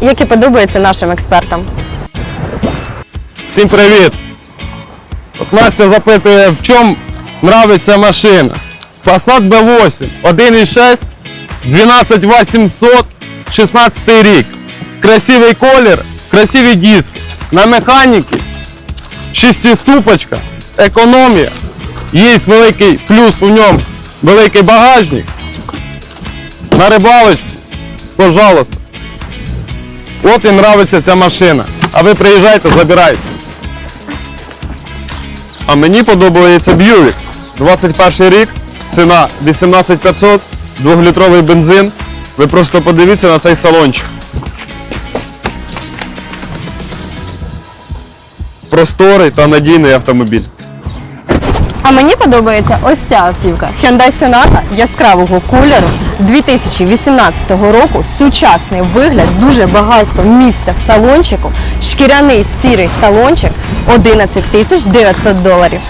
які подобаються нашим експертам. Всім привіт! От Настя запитує, в чому нравиться машина. Passat B8, 1.6, 12800, 16 рік. Красивий колір, красиві диски. На механіки, шестиступочка, економія. Є великий плюс у ньому, великий багажник. На рибалочку, пожалуйста. От і нравиться ця машина. А ви приїжджайте, забирайте. А мені подобається Б'ювік. 21 рік, ціна 18500, 2-літровий бензин. Ви просто подивіться на цей салончик. Просторий та надійний автомобіль. А мені подобається ось ця автівка Hyundai Sonata яскравого кольору 2018 року. Сучасний вигляд, дуже багато місця в салончику. Шкіряний сірий салончик 11 тисяч 900 доларів.